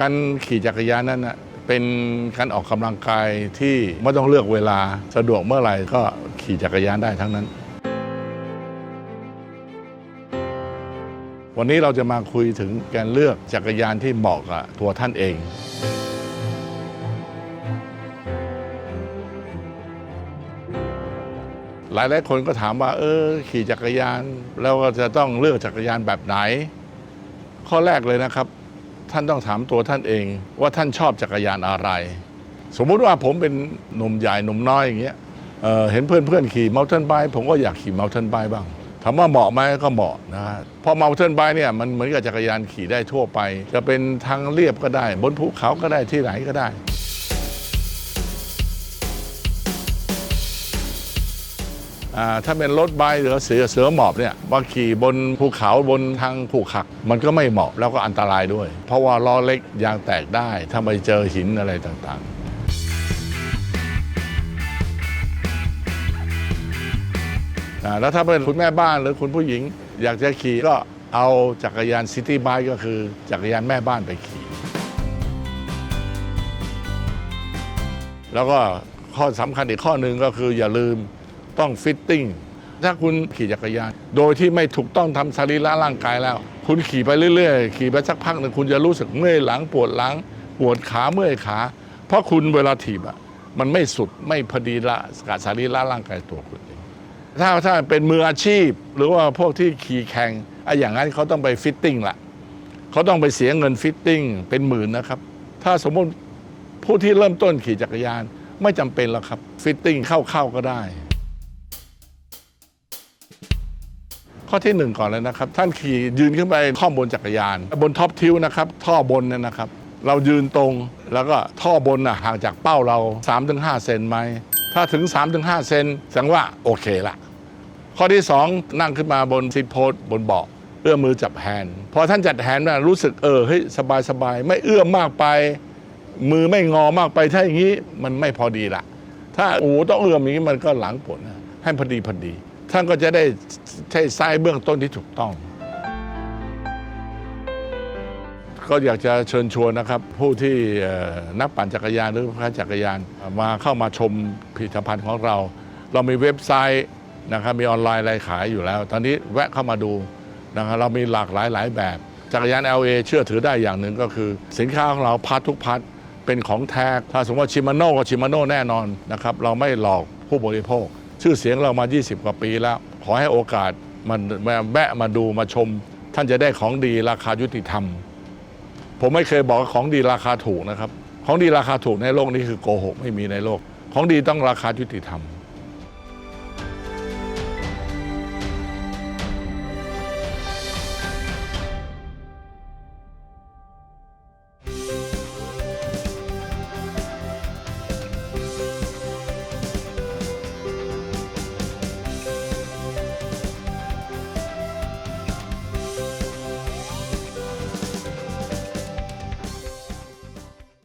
การขี่จักรยานนั้นนะเป็นการออกกำลังกายที่ไม่ต้องเลือกเวลาสะดวกเมื่อไหร่ก็ขี่จักรยานได้ทั้งนั้น วันนี้เราจะมาคุยถึงการเลือกจักรยานที่เหมาะกับตัวท่านเองหลายหลายคนก็ถามว่า เออ ขี่จักรยาน แล้วก็จะต้องเลือกจักรยานแบบไหน ข้อแรกเลยนะครับ ท่านต้องถามตัวท่านเอง ว่าท่านชอบจักรยานอะไร สมมุติว่าผมเป็นหนุ่มใหญ่หนุ่มน้อยอย่างเงี้ยเเห็นเพื่อนเพื่อนขี่มอเ t นไบ k ผมก็อยากขี่มอเ t นไบ k บ้างถามว่าเหมาะไหมก็เหมาะนะเพราะมอเ t นไบ k เนี่ยมันเหมือนกับจักรยานขี่ได้ทั่วไป จะเป็นทางเรียบก็ได้ บนภูเขาก็ได้ที่ไหนก็ได้ ถ้าเป็นรถใบหรือเสือเสือหมอบเนี่ยว่าขี่บนภูเขาบนทางผูกขัก มันก็ไม่เหมาะแล้วก็อันตรายด้วย เพราะว่าล้อเล็กยางแตกได้ ถ้าไปเจอหินอะไรต่างๆแล้วถ้าเป็นคุณแม่บ้านหรือคุณผู้หญิง อยากจะขี่ก็เอาจักรยานซิตี้ไบค์ก็คือจักรยานแม่บ้านไปขี่ แล้วก็ข้อสำคัญอีกข้อหนึ่งก็คืออย่าลืม ต้องฟิตติ้งถ้าคุณขี่จักรยาน โดยที่ไม่ถูกต้องทำสรีระร่างกายแล้ว คุณขี่ไปเรื่อยๆ ขี่ไปสักพักหนึ่งคุณจะรู้สึกเมื่อยหลังปวดหลัง ปวดขาเมื่อยขา เพราะคุณเวลาถีบอะมันไม่สุดไม่พอดีละกับสรีระร่างกายตัวคุณเองถ้าถ้าเป็นมืออาชีพ หรือว่าพวกที่ขี่แข่งไอ้อย่างนั้นเขาต้องไปฟิตติ้งละเขาต้องไปเสียเงินฟิตติ้งเป็นหมื่นนะครับ ถ้าสมมติผู้ที่เริ่มต้นขี่จักรยานไม่จำเป็นหรอกครับ ฟิตติ้งเข้าๆก็ได้ ข้อที่หนึ่งก่อนเลยนะครับ ท่านขี่ยืนขึ้นไปข้อบบนจักรยาน บนท็อปทิวนะครับ ท่อบนเนี่ยนะครับ เรายืนตรงแล้วก็ท่อบนน่ะห่างจากเป้าเรา 3-5 เซนไหมถ้าถึง 3-5 เซนแสดงว่าโอเคละข้อที่ 2 นั่งขึ้นมาบนซีโพสบนเบาะเอื้อมมือจับแฮนด์พอท่านจัดแฮนด์นะรู้สึกเออเฮ้ยสบายสบายไม่เอื้อมมากไป มือไม่งอมากไปถ้าอย่างนี้มันไม่พอดีละถ้าโอ้ต้องเอื้อมอย่างนี้มันก็หลังปวดนะให้พอดีพอดี ท่านก็จะได้ใช้ไซส์เบื้องต้นที่ถูกต้อง ก็อยากจะเชิญชวนนะครับ ผู้ที่นักปั่นจักรยานหรือผู้ค้าจักรยานมาเข้ามาชมผลิตภัณฑ์ของเรา เรามีเว็บไซต์นะครับมีออนไลน์อะไรขายอยู่แล้ว ตอนนี้แวะเข้ามาดูนะครับเรามีหลากหลายหลายแบบจักรยาน LA เชื่อถือได้อย่างหนึ่งก็คือ สินค้าของเราพัดทุกพัดเป็นของแท้ถ้าสมมติว่าชิมาโน่ก็ชิมาโน่แน่นอนนะครับเราไม่หลอกผู้บริโภค ชื่อเสียงเรามา 20 กว่าปีแล้ว ขอให้โอกาสมันมาแวะมาดูมาชม ท่านจะได้ของดีราคายุติธรรม ผมไม่เคยบอกว่าของดีราคาถูกนะครับ ของดีราคาถูกในโลกนี้คือโกหกไม่มีในโลก ของดีต้องราคายุติธรรม